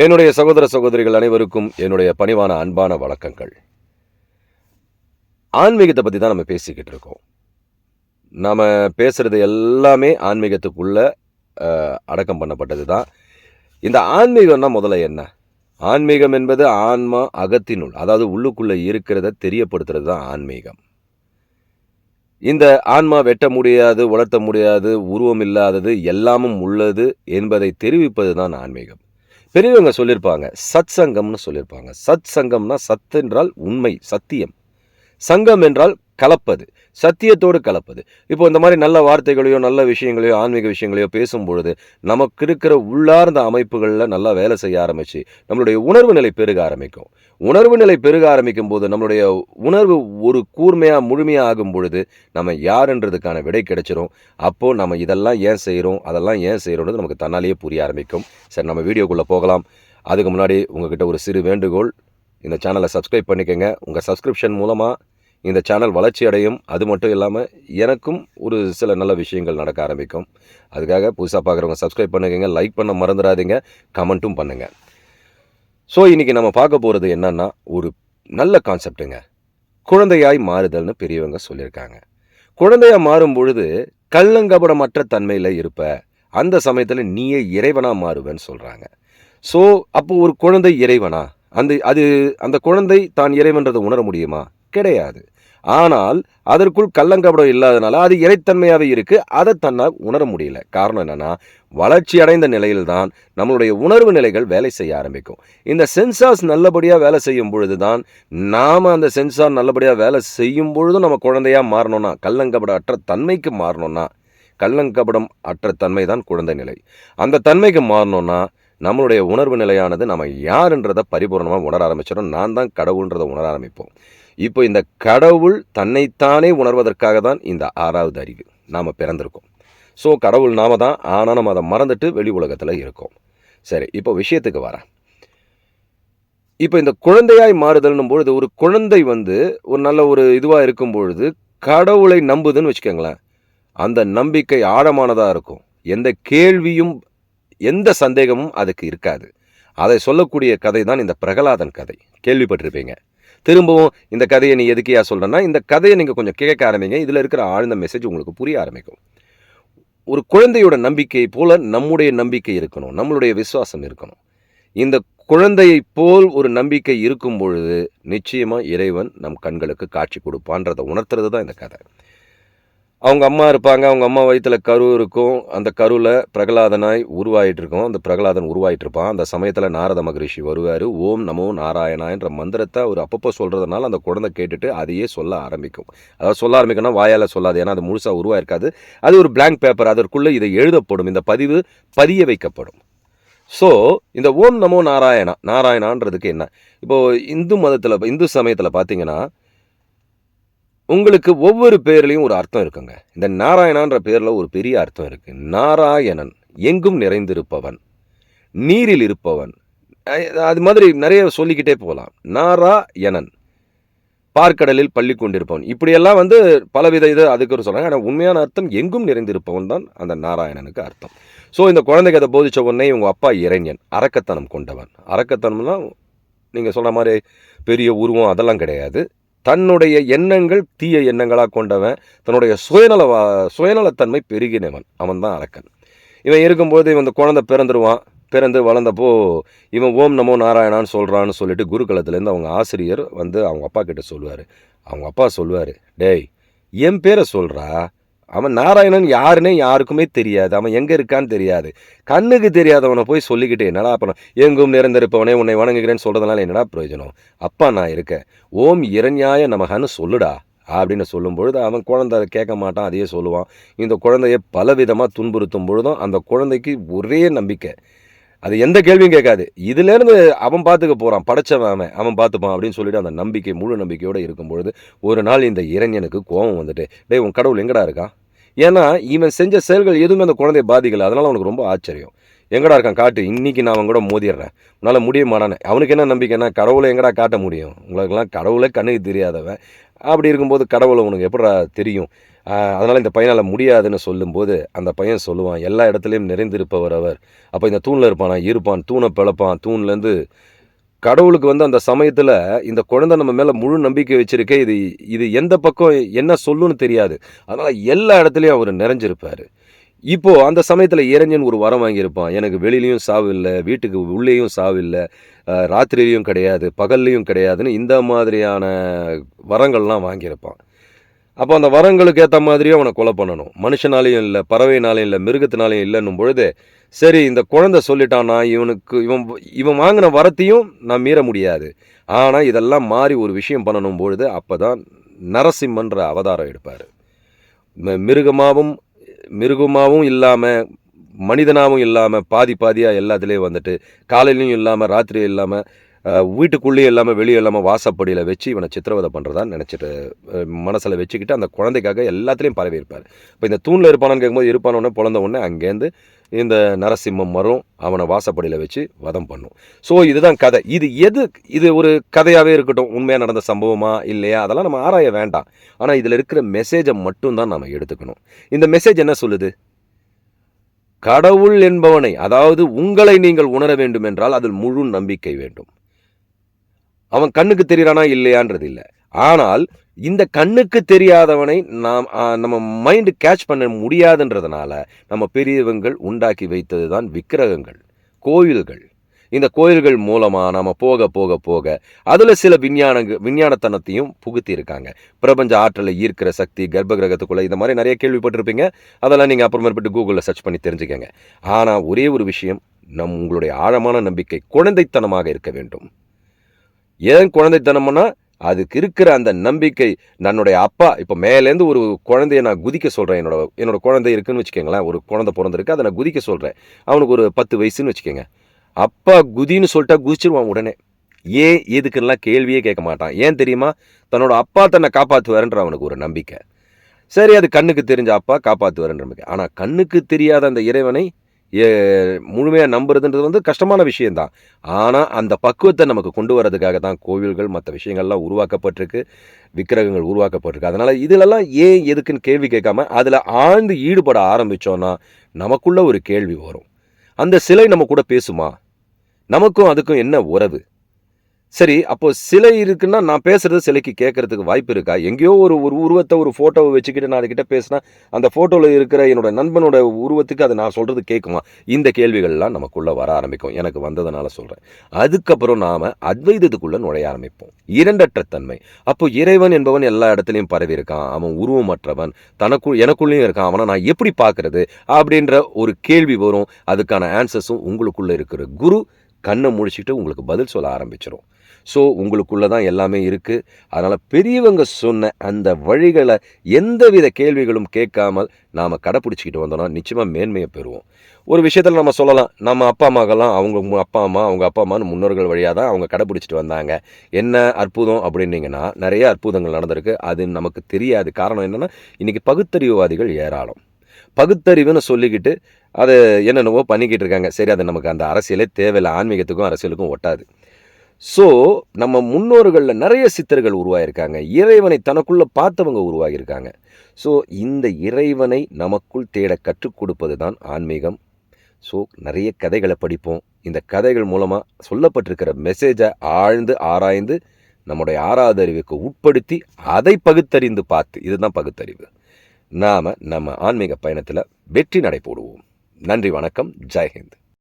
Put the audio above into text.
என்னுடைய சகோதர சகோதரிகள் அனைவருக்கும் என்னுடைய பணிவான அன்பான வணக்கங்கள். ஆன்மீகத்தை பற்றி தான் நம்ம பேசிக்கிட்டு இருக்கோம். நாம் பேசுகிறது எல்லாமே ஆன்மீகத்துக்குள்ள அடக்கம் பண்ணப்பட்டது தான். இந்த ஆன்மீகம்னா முதல்ல என்ன? ஆன்மீகம் என்பது ஆன்மா அகத்தினுள் அதாவது உள்ளுக்குள்ளே இருக்கிறத தெரியப்படுத்துறது தான் ஆன்மீகம். இந்த ஆன்மா வெட்ட முடியாது வளர்த்த முடியாது உருவம் இல்லாதது எல்லாமும் உள்ளது என்பதை தெரிவிப்பது தான் ஆன்மீகம். பெரியவங்க சொல்லியிருப்பாங்க சத் சங்கம்னு சொல்லியிருப்பாங்க சத் சங்கம்னா சத் என்றால் உண்மை சத்தியம். சங்கம் என்றால் கலப்பது சத்தியத்தோடு கலப்பது. இப்போ இந்த மாதிரி நல்ல வார்த்தைகளையோ நல்ல விஷயங்களையோ ஆன்மீக விஷயங்களையோ பேசும் பொழுது நமக்கு இருக்கிற உள்ளார்ந்த அமைப்புகளில் நல்லா வேலை செய்ய ஆரம்பிச்சு நம்மளுடைய உணர்வு நிலை பெருக ஆரம்பிக்கும். உணர்வு நிலை பெருக ஆரம்பிக்கும் போது நம்மளுடைய உணர்வு ஒரு கூர்மையாக முழுமையாக ஆகும் பொழுது நம்ம யாருன்றதுக்கான விடை கிடைச்சிரும். அப்போது நம்ம இதெல்லாம் ஏன் செய்கிறோம் அதெல்லாம் ஏன் செய்கிறோன்றது நமக்கு தன்னாலேயே புரிய ஆரம்பிக்கும். சரி நம்ம வீடியோக்குள்ளே போகலாம். அதுக்கு முன்னாடி உங்ககிட்ட ஒரு சிறு வேண்டுகோள். இந்த சேனலை சப்ஸ்கிரைப் பண்ணிக்கோங்க. உங்கள் சப்ஸ்கிரிப்ஷன் மூலமாக இந்த சேனல் வளர்ச்சி அடையும் அது மட்டும் இல்லாமல் எனக்கும் ஒரு சில நல்ல விஷயங்கள் நடக்க ஆரம்பிக்கும். அதுக்காக புதுசாக பார்க்குறவங்க சப்ஸ்கிரைப் பண்ணுங்க லைக் பண்ண மறந்துடாதீங்க கமெண்ட்டும் பண்ணுங்கள் ஸோ இன்றைக்கி நம்ம பார்க்க போகிறது என்னன்னா ஒரு நல்ல கான்செப்ட்டுங்க குழந்தையாய் மாறுதல்னு பெரியவங்க சொல்லியிருக்காங்க. குழந்தையாக மாறும் பொழுது கள்ளங்கபடமற்ற தன்மையில் இருப்ப அந்த சமயத்தில் நீயே இறைவனாக மாறுவேன்னு சொல்கிறாங்க ஸோ அப்போ ஒரு குழந்தை இறைவனா? அந்த அது அந்த குழந்தை தான் இறைவன்றதை உணர முடியுமா? கிடையாது. ஆனால் அதற்குள் கள்ளங்கபடம் இல்லாதனால அது இறைத்தன்மையாகவே இருக்கு. அதை தன்னால் உணர முடியல. காரணம் என்னன்னா வளர்ச்சி அடைந்த நிலையில்தான் நம்மளுடைய உணர்வு நிலைகள் வேலை செய்ய ஆரம்பிக்கும். இந்த சென்சார்ஸ் நல்லபடியாக வேலை செய்யும் பொழுது தான் நாம் அந்த சென்சார் நல்லபடியாக வேலை செய்யும் பொழுதும் நம்ம குழந்தையாக மாறணும்னா கள்ளங்கபட அற்ற தன்மைக்கு மாறணும்னா கள்ளங்கபடம் அற்ற தன்மை தான் குழந்தை நிலை. அந்த தன்மைக்கு மாறணும்னா நம்மளுடைய உணர்வு நிலையானது நம்ம யாருன்றதை பரிபூர்ணமாக உணர ஆரம்பிச்சிடும். நான் தான் கடவுள்ன்றதை உணர ஆரம்பிப்போம். இப்போ இந்த கடவுள் தன்னைத்தானே உணர்வதற்காக தான் இந்த ஆறாவது அறிவு நாம் பிறந்திருக்கோம். ஸோ கடவுள் நாம தான் ஆனால் நம்ம அதை மறந்துட்டு வெளி உலகத்தில் இருக்கோம். சரி இப்போ விஷயத்துக்கு வரேன். இப்போ இந்த குழந்தையாய் மாறுதல்னும் பொழுது ஒரு குழந்தை வந்து ஒரு நல்ல ஒரு இதுவாக இருக்கும் பொழுது கடவுளை நம்புதுன்னு வச்சுக்கோங்களேன். அந்த நம்பிக்கை ஆழமானதாக இருக்கும். எந்த கேள்வியும் எந்த சந்தேகமும் அதுக்கு இருக்காது. அதை சொல்லக்கூடிய கதை தான் இந்த பிரகலாதன் கதை. கேள்விப்பட்டிருப்பீங்க. திரும்பவும் இந்த கதையை நீ எதுக்கையா சொல்கிறேன்னா இந்த கதையை நீங்கள் கொஞ்சம் கேட்க ஆரம்பிங்க. இதில் இருக்கிற ஆழ்ந்த மெசேஜ் உங்களுக்கு புரிய ஆரம்பிக்கும். ஒரு குழந்தையோட நம்பிக்கை போல நம்முடைய நம்பிக்கை இருக்கணும். நம்மளுடைய விசுவாசம் இருக்கணும். இந்த குழந்தையை போல் ஒரு நம்பிக்கை இருக்கும் பொழுது நிச்சயமாக இறைவன் நம் கண்களுக்கு காட்சி கொடுப்பான்றதை உணர்த்துறது தான் இந்த கதை. அவங்க அம்மா இருப்பாங்க அவங்க அம்மா வயிற்றில் கரு இருக்கும். அந்த கருவில் பிரகலாதனாய் உருவாயிட்டு இருக்கும் அந்த பிரகலாதன் உருவாயிட்டு இருப்பான் அந்த சமயத்தில் நாரத மகரிஷி வருவார். ஓம் நமோ நாராயணான்ற மந்திரத்தை அவர் அப்பப்போ சொல்கிறதுனால அந்த குழந்தை கேட்டுட்டு அதையே சொல்ல ஆரம்பிக்கும். அதாவது சொல்ல ஆரம்பிக்கணும்னா வாயால் சொல்லாது. ஏன்னா அது முழுசாக உருவாயிருக்காது. அது ஒரு பிளாங்க் பேப்பர் அதற்குள்ளே இதை எழுதப்படும். இந்த பதிவு பதிய வைக்கப்படும். ஸோ இந்த ஓம் நமோ நாராயணா நாராயணான்றதுக்கு என்ன? இப்போது இந்து மதத்தில் இந்து சமயத்தில் பார்த்தீங்கன்னா உங்களுக்கு ஒவ்வொரு பேர்லேயும் ஒரு அர்த்தம் இருக்குங்க. இந்த நாராயணான்ற பேரில் ஒரு பெரிய அர்த்தம் இருக்குது நாராயணன் எங்கும் நிறைந்திருப்பவன் நீரில் இருப்பவன். அது மாதிரி நிறைய சொல்லிக்கிட்டே போகலாம். நாராயணன் பார்க்கடலில் பள்ளி கொண்டிருப்பவன். இப்படியெல்லாம் வந்து பலவித இது அதுக்கு ஒரு சொல்கிறாங்க ஆனால் உண்மையான அர்த்தம் எங்கும் நிறைந்திருப்பவன் தான் அந்த நாராயணனுக்கு அர்த்தம். ஸோ இந்த குழந்தைக்கு அதை போதித்த உடனே இவங்க அப்பா இறைஞன் அரக்கத்தனம் கொண்டவன். அரக்கத்தனம்னா நீங்கள் சொன்ன மாதிரி பெரிய உருவம் அதெல்லாம் கிடையாது. தன்னுடைய எண்ணங்கள் தீய எண்ணங்களாக கொண்டவன் தன்னுடைய சுயநல வா- சுயநலத்தன்மை பெருகினவன். அவன் தான் அரக்கன். இவன் இருக்கும்போது இவன் இந்த குழந்தை பிறந்துருவான். பிறந்து வளர்ந்தப்போ இவன் ஓம் நமோ நாராயணான்னு சொல்கிறான்னு சொல்லிட்டு குருகுலத்துலேருந்து அவங்க ஆசிரியர் வந்து அவங்க அப்பா கிட்ட சொல்லுவார். அவங்க அப்பா சொல்லுவார் டேய் என் பேரை சொல்கிறா அவன் நாராயணன் யாருன்னே யாருக்குமே தெரியாது. அவன் எங்கே இருக்கான்னு தெரியாது. கண்ணுக்கு தெரியாதவனை போய் சொல்லிக்கிட்டு என்னடா பண்ண எங்கும் நிறந்திருப்பவனே உன்னை வணங்குகிறேன்னு சொல்கிறதுனால என்னடா பிரயோஜனம்? அப்பா நான் இருக்கேன். ஓம் இரண்யாய நமகன்னு சொல்லுடா அப்படின்னு சொல்லும் பொழுது அவன் குழந்தை அதை கேட்க மாட்டான் அதையே சொல்லுவான். இந்த குழந்தைய பலவிதமாக துன்புறுத்தும் பொழுதும் அந்த குழந்தைக்கு ஒரே நம்பிக்கை. அது எந்த கேள்வியும் கேட்காது. இதுலேருந்து அவன் பார்த்துக்க போகிறான் படைச்சவன் அவன் அவன் பார்த்துப்பான் அப்படின்னு சொல்லிட்டு அந்த நம்பிக்கை முழு நம்பிக்கையோடு இருக்கும் பொழுது ஒரு நாள் இந்த இளைஞனுக்கு கோபம் வந்துட்டு டேய் உன் கடவுள் எங்கடா இருக்கான் ஏன்னா இவன் செஞ்ச செயல்கள் எதுவுமே அந்த குழந்தைய பாதிக்கலை. அதனால் அவனுக்கு ரொம்ப ஆச்சரியம். எங்கடா இருக்கான் காட்டு? இன்றைக்கி நான் அவன் கூட மோதிடுறேன். உன்னால் முடிய மாட்டானே அவனுக்கு என்ன நம்பிக்கைன்னா கடவுளை எங்கடா காட்ட முடியும்? உங்களுக்கெல்லாம் கடவுளே கண்ணுக்கு தெரியாதவன். அப்படி இருக்கும்போது கடவுளை உனக்கு எப்படா தெரியும்? அதனால் இந்த பையனால் முடியாதுன்னு சொல்லும்போது அந்த பையன் சொல்லுவான் எல்லா இடத்துலையும் நிறைந்திருப்பவர் அவர். அப்போ இந்த தூணில் இருப்பானா? இருப்பான். தூணை பிளப்பான். தூண்லேருந்து கடவுளுக்கு வந்து அந்த சமயத்தில் இந்த குழந்தை நம்ம மேலே முழு நம்பிக்கை வச்சிருக்கே இது இது எந்த பக்கம் என்ன சொல்லுன்னு தெரியாது. அதனால் எல்லா இடத்துலையும் அவர் நிறைஞ்சிருப்பார். இப்போது அந்த சமயத்தில் இறைஞன் ஒரு வரம் வாங்கியிருப்பான். எனக்கு வெளியிலையும் சாவு இல்லை வீட்டுக்கு உள்ளேயும் சாவு இல்லை ராத்திரியிலையும் கிடையாது பகல்லையும் கிடையாதுன்னு இந்த மாதிரியான வரங்கள்லாம் வாங்கியிருப்பான். அப்போ அந்த வரங்களுக்கு ஏற்ற மாதிரியும் அவனை கொலை பண்ணணும். மனுஷனாலையும் இல்லை பறவைனாலையும் இல்லை மிருகத்தினாலையும் இல்லைன்னும் பொழுது சரி இந்த குழந்தை சொல்லிட்டானா இவனுக்கு இவன் இவன் வாங்கின வரத்தையும் நான் மீற முடியாது. ஆனால் இதெல்லாம் மாறி ஒரு விஷயம் பண்ணணும் பொழுது அப்போ தான் நரசிம்மன்ற அவதாரம் எடுப்பார். மிருகமாகவும் மிருகமாகவும் இல்லாமல் மனிதனாகவும் இல்லாமல் பாதி பாதியாக எல்லாத்துலேயும் வந்துட்டு காலையிலையும் இல்லாமல் ராத்திரியும் இல்லாமல் வீட்டுக்குள்ளேயும் இல்லாமல் வெளியே இல்லாமல் வாசப்படியில் வச்சு இவனை சித்திரவதை பண்ணுறதா நினச்சிட்டு மனசில் வச்சுக்கிட்டு அந்த குழந்தைக்காக எல்லாத்துலேயும் பரவி இருப்பார் இப்போ இந்த தூணில் இருப்பானான்னு கேட்கும்போது இருப்பானோடனே பிறந்த உடனே அங்கேருந்து இந்த நரசிம்மம் வரும் அவனை வாசப்படியில் வச்சு வதம் பண்ணும். ஸோ இதுதான் கதை. இது எது இது ஒரு கதையாகவே இருக்கட்டும். உண்மையாக நடந்த சம்பவமா இல்லையா? அதெல்லாம் நம்ம ஆராய வேண்டாம். ஆனால் இதில் இருக்கிற மெசேஜை மட்டும்தான் நம்ம எடுத்துக்கணும். இந்த மெசேஜ் என்ன சொல்லுது? கடவுள் என்பவனை அதாவது உங்களை நீங்கள் உணர வேண்டும் என்றால் அதில் முழு நம்பிக்கை வேண்டும். அவன் கண்ணுக்கு தெரியறானா இல்லையான்றது இல்லை ஆனால் இந்த கண்ணுக்கு தெரியாதவனை நாம் நம்ம மைண்டு கேட்ச் பண்ண முடியாதுன்றதுனால நம்ம பெரியவங்கள் உண்டாக்கி வைத்தது தான் விக்கிரகங்கள் கோயில்கள். இந்த கோயில்கள் மூலமாக நம்ம போக போக போக அதில் சில விஞ்ஞானங்க விஞ்ஞானத்தனத்தையும் புகுத்தி இருக்காங்க பிரபஞ்ச ஆற்றலை ஈர்க்கிற சக்தி கர்ப்ப கிரகத்துக்குள்ளே இந்த மாதிரி நிறைய கேள்விப்பட்டிருப்பீங்க. அதெல்லாம் நீங்கள் அப்புறமேற்பட்டு கூகுளில் சர்ச் பண்ணி தெரிஞ்சுக்கங்க. ஆனால் ஒரே ஒரு விஷயம் நம் உங்களுடைய ஆழமான நம்பிக்கை குழந்தைத்தனமாக இருக்க வேண்டும். ஏன் குழந்தைத்தனம்னா அதுக்கு இருக்கிற அந்த நம்பிக்கை தன்னுடைய அப்பா இப்போ மேலேருந்து ஒரு குழந்தைய நான் குதிக்க சொல்கிறேன் என்னோட என்னோட குழந்தை இருக்குன்னு வச்சுக்கோங்களேன். ஒரு குழந்தை பிறந்திருக்கு அதை நான் குதிக்க சொல்கிறேன் அவனுக்கு ஒரு பத்து வயசுன்னு வச்சுக்கோங்க. அப்பா குதின்னு சொல்லிட்டா குதிச்சிருவான் உடனே. ஏன் எதுக்குன்னெலாம் கேள்வியே கேட்க மாட்டான். ஏன் தெரியுமா? தன்னோட அப்பா தன்னை காப்பாற்றுவாருன்ற அவனுக்கு ஒரு நம்பிக்கை. சரி அது கண்ணுக்கு தெரிஞ்ச அப்பா காப்பாற்றுவாருன்ற நம்பிக்கை. ஆனால் கண்ணுக்கு தெரியாத அந்த இறைவனை முழுமையாக நம்புறதுன்றது வந்து கஷ்டமான விஷயந்தான் ஆனால் அந்த பக்குவத்தை நமக்கு கொண்டு வரதுக்காக தான் கோவில்கள் மற்ற விஷயங்கள்லாம் உருவாக்கப்பட்டிருக்கு விக்கிரகங்கள் உருவாக்கப்பட்டிருக்கு. அதனால் இதிலெல்லாம் ஏன் எதுக்குன்னு கேள்வி கேட்காம அதில் ஆழ்ந்து ஈடுபட ஆரம்பித்தோன்னா நமக்குள்ள ஒரு கேள்வி வரும். அந்த சிலை நம்ம கூட பேசுமா? நமக்கும் அதுக்கும் என்ன உறவு? சரி அப்போ சிலை இருக்குன்னா நான் பேசுறது சிலைக்கு கேட்கறதுக்கு வாய்ப்பு இருக்கா? எங்கேயோ ஒரு ஒரு உருவத்தை ஒரு ஃபோட்டோவை வச்சுக்கிட்டு நான் அதுக்கிட்ட பேசினா அந்த ஃபோட்டோவில் இருக்கிற என்னோட நண்பனோட உருவத்துக்கு அதை நான் சொல்றது கேட்குமா? இந்த கேள்விகள்லாம் நமக்குள்ள வர ஆரம்பிக்கும். எனக்கு வந்ததுனால சொல்றேன். அதுக்கப்புறம் நாம அத்வைதத்துக்குள்ள நுழைய ஆரம்பிப்போம். இரண்டற்ற தன்மை. அப்போ இறைவன் என்பவன் எல்லா இடத்துலையும் பரவி இருக்கான். அவன் உருவமற்றவன். தனக்குள் எனக்குள்ளேயும் இருக்கான். அவனை நான் எப்படி பார்க்கறது அப்படின்ற ஒரு கேள்வி வரும். அதுக்கான ஆன்சர்ஸும் உங்களுக்குள்ள இருக்கிற குரு கண்ணை முடிச்சுட்டு உங்களுக்கு பதில் சொல்ல ஆரம்பிச்சிடும் ஸோ உங்களுக்குள்ளே தான் எல்லாமே இருக்குது அதனால் பெரியவங்க சொன்ன அந்த வழிகளை எந்தவித கேள்விகளும் கேட்காமல் நாம் கடைப்பிடிச்சிக்கிட்டு வந்தோம்னா நிச்சயமாக மேன்மையை பெறுவோம். ஒரு விஷயத்தில் நம்ம சொல்லலாம் நம்ம அப்பா அம்மாக்கெல்லாம் அவங்க அப்பா அம்மா அவங்க அப்பா அம்மான்னு முன்னோர்கள் வழியாக தான் அவங்க கடைப்பிடிச்சிட்டு வந்தாங்க. என்ன அற்புதம் அப்படின்னீங்கன்னா நிறைய அற்புதங்கள் நடந்திருக்கு. அது நமக்கு தெரியாது. காரணம் என்னென்னா இன்றைக்கி பகுத்தறிவுவாதிகள் ஏராளம். பகுத்தறிவுன்னு சொல்லிக்கிட்டு அதை என்னென்னவோ பண்ணிக்கிட்டு இருக்காங்க. சரி அது நமக்கு அந்த அரசியலே தேவையில்லை. ஆன்மீகத்துக்கும் அரசியலுக்கும் ஒட்டாது. ஸோ நம்ம முன்னோர்களில் நிறைய சித்தர்கள் உருவாகியிருக்காங்க இறைவனை தனக்குள்ளே பார்த்தவங்க உருவாகியிருக்காங்க. ஸோ இந்த இறைவனை நமக்குள் தேட கற்றுக் கொடுப்பது தான் ஆன்மீகம். ஸோ நிறைய கதைகளை படிப்போம். இந்த கதைகள் மூலமாக சொல்லப்பட்டிருக்கிற மெசேஜை ஆழ்ந்து ஆராய்ந்து நம்முடைய ஆறாவது அறிவுக்கு உட்படுத்தி அதை பகுத்தறிந்து பார்த்து இதுதான் பகுத்தறிவு. நாம் நம்ம ஆன்மீக பயணத்தில் வெற்றி நடை போடுவோம். நன்றி வணக்கம். ஜெய்ஹிந்த்